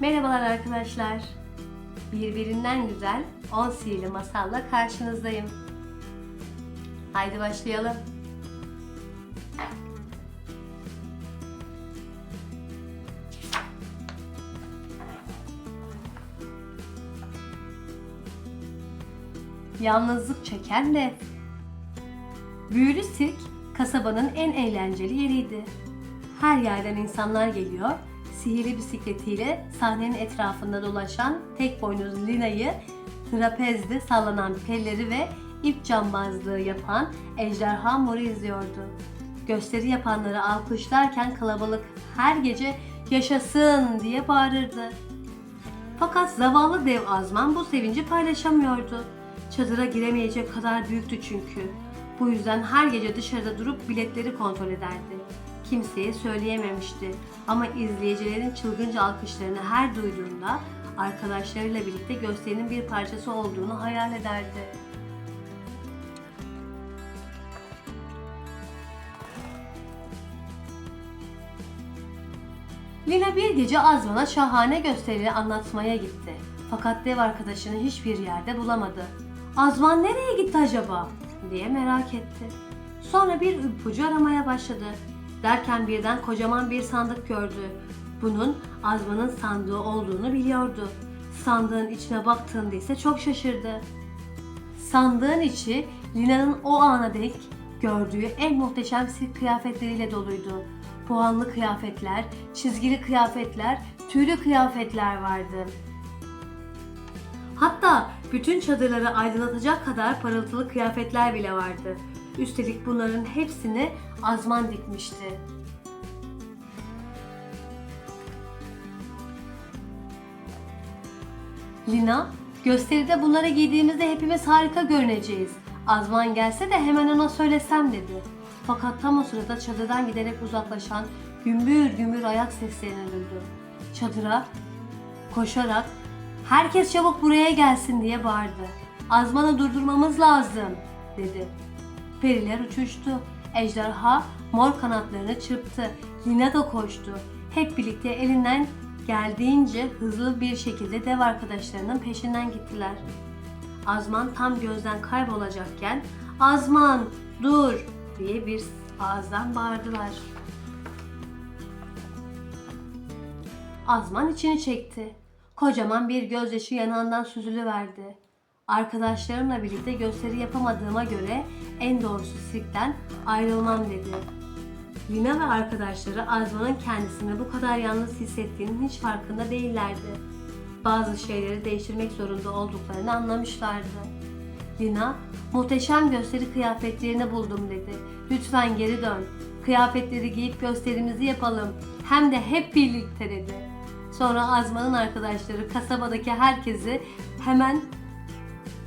Merhabalar arkadaşlar. Birbirinden güzel 10 sihirli masalla karşınızdayım. Haydi başlayalım. Yalnızlık çeken de Büyülü sirk kasabanın en eğlenceli yeriydi. Her yerden insanlar geliyor, sihirli bisikletiyle sahnenin etrafında dolaşan tek boynuzlu Lina'yı, trapezde sallanan pelleri ve ip cambazlığı yapan ejderha moru izliyordu. Gösteri yapanları alkışlarken kalabalık her gece yaşasın diye bağırırdı. Fakat zavallı dev Azman bu sevinci paylaşamıyordu. Çadıra giremeyecek kadar büyüktü çünkü. Bu yüzden her gece dışarıda durup biletleri kontrol ederdi. Kimseye söyleyememişti ama izleyicilerin çılgınca alkışlarını her duyduğunda arkadaşlarıyla birlikte gösterinin bir parçası olduğunu hayal ederdi. Lina bir gece Azman'a şahane gösterileri anlatmaya gitti. Fakat dev arkadaşını hiçbir yerde bulamadı. Azman nereye gitti acaba? diye merak etti. Sonra bir ipucu aramaya başladı. Derken birden kocaman bir sandık gördü. Bunun Azman'ın sandığı olduğunu biliyordu. Sandığın içine baktığında ise çok şaşırdı. Sandığın içi Lina'nın o ana dek gördüğü en muhteşem sirk kıyafetleriyle doluydu. Puanlı kıyafetler, çizgili kıyafetler, tüylü kıyafetler vardı. Hatta bütün çadırları aydınlatacak kadar parıltılı kıyafetler bile vardı. Üstelik bunların hepsini Azman dikmişti. Lina, gösteride bunları giydiğimizde hepimiz harika görüneceğiz. Azman gelse de hemen ona söylesem dedi. Fakat tam o sırada çadırdan giderek uzaklaşan gümbür gümbür ayak seslerini duydu. Çadıra koşarak herkes çabuk buraya gelsin diye bağırdı. Azman'ı durdurmamız lazım dedi. Periler uçuştu. Ejderha mor kanatlarını çırptı. Lina da koştu. Hep birlikte elinden geldiğince hızlı bir şekilde dev arkadaşlarının peşinden gittiler. Azman tam gözden kaybolacakken Azman dur diye bir ağızdan bağırdılar. Azman içini çekti. Kocaman bir gözyaşı yanağından süzülüverdi. Arkadaşlarımla birlikte gösteri yapamadığıma göre en doğrusu sirkten ayrılmam dedi. Lina ve arkadaşları Azman'ın kendisini bu kadar yalnız hissettiğinin hiç farkında değillerdi. Bazı şeyleri değiştirmek zorunda olduklarını anlamışlardı. Lina, muhteşem gösteri kıyafetlerini buldum dedi. Lütfen geri dön. Kıyafetleri giyip gösterimizi yapalım. Hem de hep birlikte dedi. Sonra Azman'ın arkadaşları kasabadaki herkesi hemen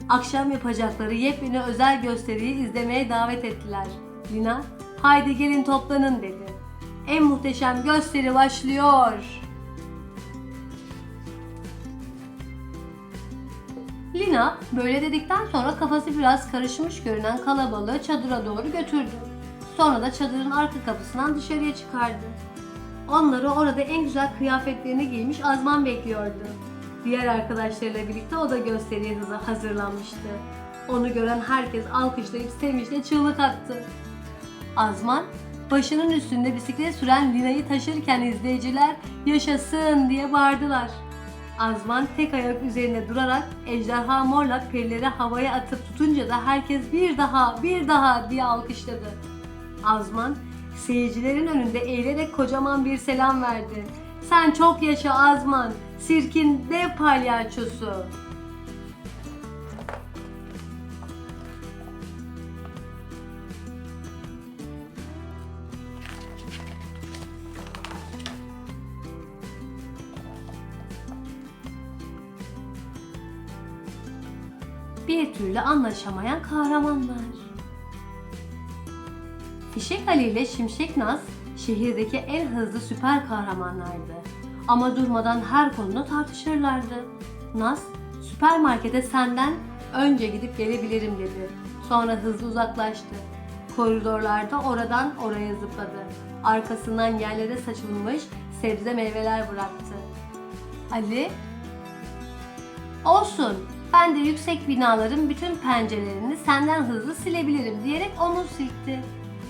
akşam yapacakları yepyeni özel gösteriyi izlemeye davet ettiler. Lina, haydi gelin toplanın dedi. En muhteşem gösteri başlıyor. Lina böyle dedikten sonra kafası biraz karışmış görünen kalabalığı çadıra doğru götürdü. Sonra da çadırın arka kapısından dışarıya çıkardı. Onları orada en güzel kıyafetlerini giymiş Azman bekliyordu. Diğer arkadaşlarıyla birlikte o da gösteriye hızı hazırlanmıştı. Onu gören herkes alkışlayıp sevinçle çığlık attı. Azman, başının üstünde bisiklet süren Lina'yı taşırken izleyiciler yaşasın diye bağırdılar. Azman tek ayak üzerinde durarak ejderha morla perileri havaya atıp tutunca da herkes bir daha bir daha diye alkışladı. Azman seyircilerin önünde eğilerek kocaman bir selam verdi. Sen çok yaşa Azman, sirkin dev palyaçosu. Bir türlü anlaşamayan kahramanlar. Fişek Ali ile Şimşek Naz şehirdeki en hızlı süper kahramanlardı. Ama durmadan her konuda tartışırlardı. Naz, süpermarkete senden önce gidip gelebilirim dedi. Sonra hızlı uzaklaştı. Koridorlarda oradan oraya zıpladı. Arkasından yerlere saçılmış sebze meyveler bıraktı. Ali Olsun. Ben de yüksek binaların bütün pencerelerini senden hızlı silebilirim diyerek onu silkti.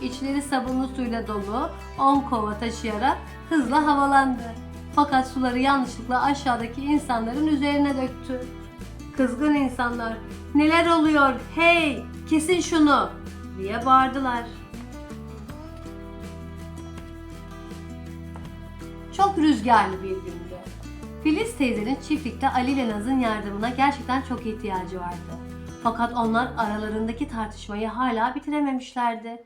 İçleri sabunlu suyla dolu 10 kova taşıyarak hızla havalandı. Fakat suları yanlışlıkla aşağıdaki insanların üzerine döktü. Kızgın insanlar neler oluyor hey kesin şunu diye bağırdılar. Çok rüzgarlı bir gündü. Filiz teyzenin çiftlikte Ali ile Naz'ın yardımına gerçekten çok ihtiyacı vardı. Fakat onlar aralarındaki tartışmayı hala bitirememişlerdi.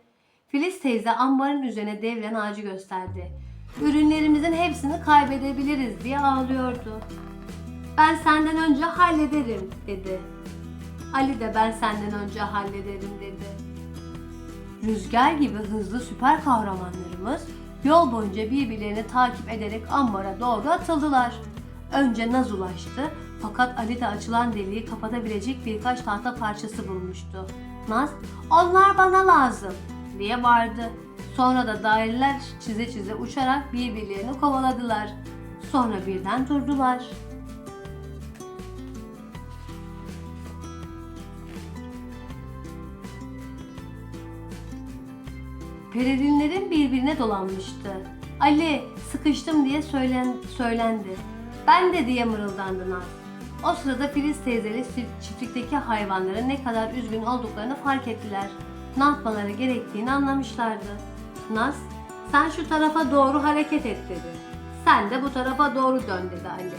Filiz teyze ambarın üzerine devren ağacı gösterdi. Ürünlerimizin hepsini kaybedebiliriz diye ağlıyordu. Ben senden önce hallederim dedi. Ali de ben senden önce hallederim dedi. Rüzgar gibi hızlı süper kahramanlarımız yol boyunca birbirlerini takip ederek ambara doğru atıldılar. Önce Naz ulaştı fakat Ali de açılan deliği kapatabilecek birkaç tahta parçası bulmuştu. Naz, onlar bana lazım diye bağırdı. Sonra da daireler çize çize uçarak birbirlerini kovaladılar. Sonra birden durdular. Pelerinlerin birbirine dolanmıştı. Ali sıkıştım diye söylen, söylendi. Ben de diye mırıldandı Naz. O sırada Filiz teyzeyle çiftlikteki hayvanların ne kadar üzgün olduklarını fark ettiler. Ne yapmaları gerektiğini anlamışlardı. Naz, sen şu tarafa doğru hareket et dedi. Sen de bu tarafa doğru dön dedi Ali.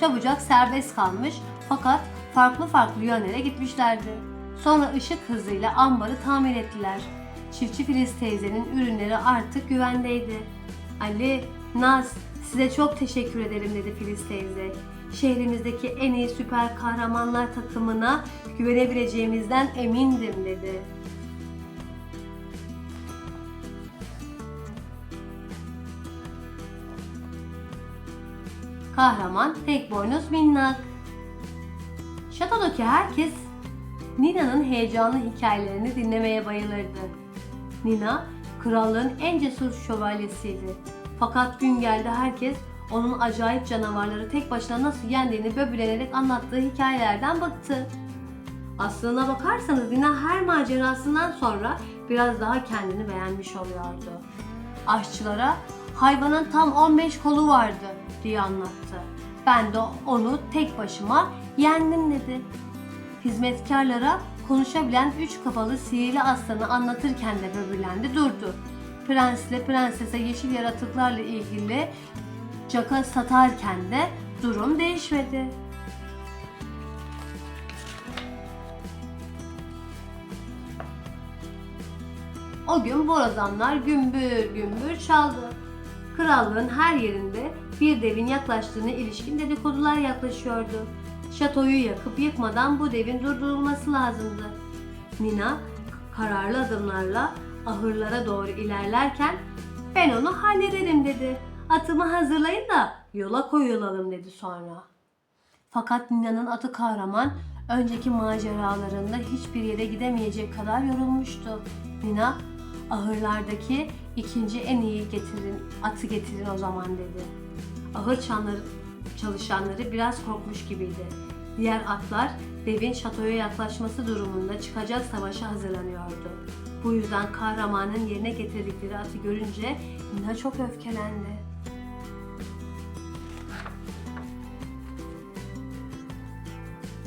Çabucak serbest kalmış fakat farklı farklı yönlere gitmişlerdi. Sonra ışık hızıyla ambarı tamir ettiler. Çiftçi Filiz teyzenin ürünleri artık güvendeydi. Ali, Naz, size çok teşekkür ederim dedi Filiz teyze. Şehrimizdeki en iyi süper kahramanlar takımına güvenebileceğimizden emindim dedi. Kahraman tek boynuz minnak. Şatodaki herkes Nina'nın heyecanlı hikayelerini dinlemeye bayılırdı. Nina, krallığın en cesur şövalyesiydi. Fakat gün geldi herkes onun acayip canavarları tek başına nasıl yendiğini böbürlenerek anlattığı hikayelerden bıktı. Aslına bakarsanız Nina her macerasından sonra biraz daha kendini beğenmiş oluyordu. Aşçılara hayvanın tam 15 kolu vardı diye anlattı. Ben de onu tek başıma yendim dedi. Hizmetkarlara konuşabilen üç kafalı sihirli aslanı anlatırken de böbürlendi durdu. Prensle prensese yeşil yaratıklarla ilgili caka satarken de durum değişmedi. O gün borazanlar gümbür gümbür çaldı. Krallığın her yerinde bir devin yaklaştığına ilişkin dedikodular yaklaşıyordu. Şatoyu yakıp yıkmadan bu devin durdurulması lazımdı. Nina kararlı adımlarla ahırlara doğru ilerlerken ben onu hallederim dedi. Atımı hazırlayın da yola koyulalım dedi sonra. Fakat Nina'nın atı kahraman önceki maceralarında hiçbir yere gidemeyecek kadar yorulmuştu. Nina ahırlardaki ikinci en iyi getirin, atı getirin o zaman dedi. Ahır çanları, çalışanları biraz korkmuş gibiydi. Diğer atlar devin şatoya yaklaşması durumunda çıkacak savaşa hazırlanıyordu. Bu yüzden kahramanın yerine getirdikleri atı görünce Nina çok öfkelendi.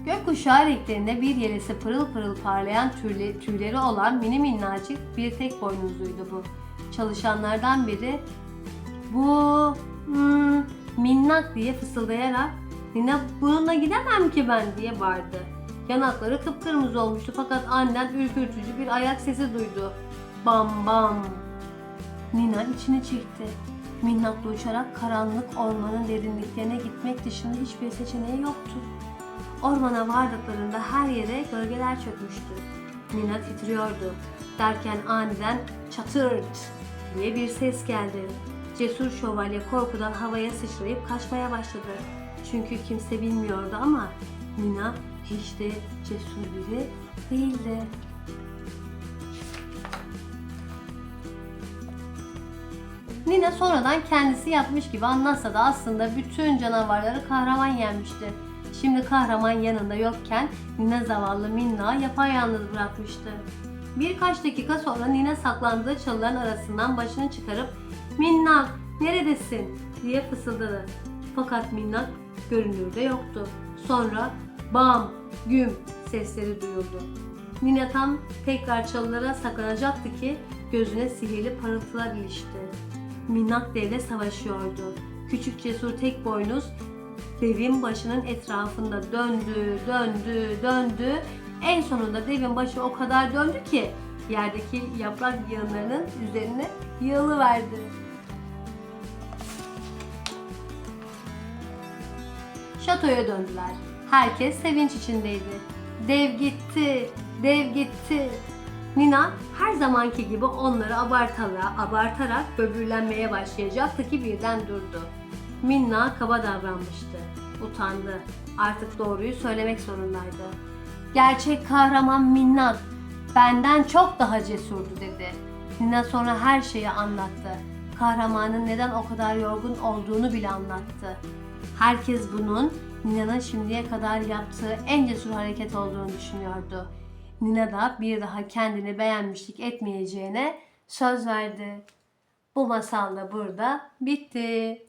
Gökkuşağı renklerinde bir yelesi pırıl pırıl parlayan tüyle, tüyleri olan mini minnacık bir tek boynuzluydu bu. Çalışanlardan biri bu hmm, minnak diye fısıldayarak Nina bununla gidemem ki ben diye bağırdı. Yanakları kıpkırmızı olmuştu fakat aniden ürkürtücü bir ayak sesi duydu. Bam bam. Nina içini çekti. Minnakla uçarak karanlık ormanın derinliklerine gitmek dışında hiçbir seçeneği yoktu. Ormana vardıklarında her yere gölgeler çökmüştü. Nina titriyordu. Derken aniden çatırt diye bir ses geldi. Cesur şövalye korkudan havaya sıçrayıp kaçmaya başladı. Çünkü kimse bilmiyordu ama Nina hiç de cesur biri değildi. Nina sonradan kendisi yapmış gibi anlatsa da aslında bütün canavarları kahraman yenmişti. Şimdi kahraman yanında yokken Nina zavallı Minna yapayalnız bırakmıştı. Birkaç dakika sonra Nina saklandığı çalıların arasından başını çıkarıp Minnak neredesin diye fısıldadı. Fakat Minnak görünürde yoktu. Sonra bam güm sesleri duyuldu. Nina tam tekrar çalılara saklanacaktı ki gözüne sihirli parıltılar ilişti. Minnak devle savaşıyordu. Küçük cesur tek boynuz devin başının etrafında döndü, döndü, döndü. En sonunda devin başı o kadar döndü ki yerdeki yaprak yığınlarının üzerine yığılıverdi. Şatoya döndüler. Herkes sevinç içindeydi. Dev gitti, dev gitti. Nina her zamanki gibi onları abartarak, abartarak böbürlenmeye başlayacaktı ki birden durdu. Minna kaba davranmıştı. Utandı. Artık doğruyu söylemek zorundaydı. Gerçek kahraman Minnak benden çok daha cesurdu dedi. Nina sonra her şeyi anlattı. Kahramanın neden o kadar yorgun olduğunu bile anlattı. Herkes bunun Nina'nın şimdiye kadar yaptığı en cesur hareket olduğunu düşünüyordu. Nina da bir daha kendini beğenmişlik etmeyeceğine söz verdi. Bu masal da burada bitti.